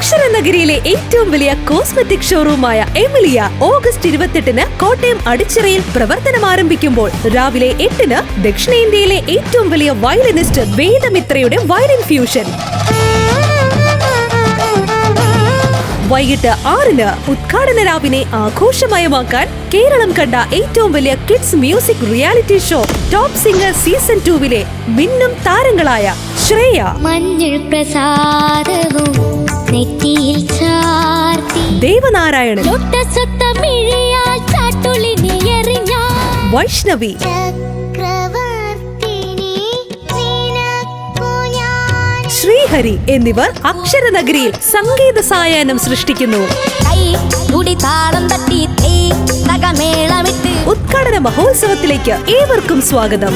അക്ഷരനഗരിയിലെ ഏറ്റവും വലിയ കോസ്മെറ്റിക് ഷോറൂമായ എമിലിയ ഓഗസ്റ്റ് ഇരുപത്തെട്ടിന് കോട്ടയം അടിച്ചിറയിൽ പ്രവർത്തനം ആരംഭിക്കുമ്പോൾ രാവിലെ എട്ടിന് ദക്ഷിണേന്ത്യയിലെ ഏറ്റവും വലിയ വയലിനിസ്റ്റ് വേദമിത്രയുടെ വയലിൻ ഫ്യൂഷൻ. വൈകിട്ട് ആറിന് ഉദ്ഘാടന രാവിനെ ആഘോഷമയമാക്കാൻ കേരളം കണ്ട ഏറ്റവും വലിയ kids music reality show top singer season ടൂവിലെ മിന്നും താരങ്ങളായ ശ്രേയ. മഞ്ഞൾ പ്രസാദവും നെറ്റിയിൽ ചാർത്തി. ദേവനാരായണൻ. വൈഷ്ണവി. ശ്രീഹരി എന്നിവർ അക്ഷരനഗരിയിൽ സംഗീത സായാഹ്നം സൃഷ്ടിക്കുന്നു. ഉദ്ഘാടന മഹോത്സവത്തിലേക്ക് ഏവർക്കും സ്വാഗതം.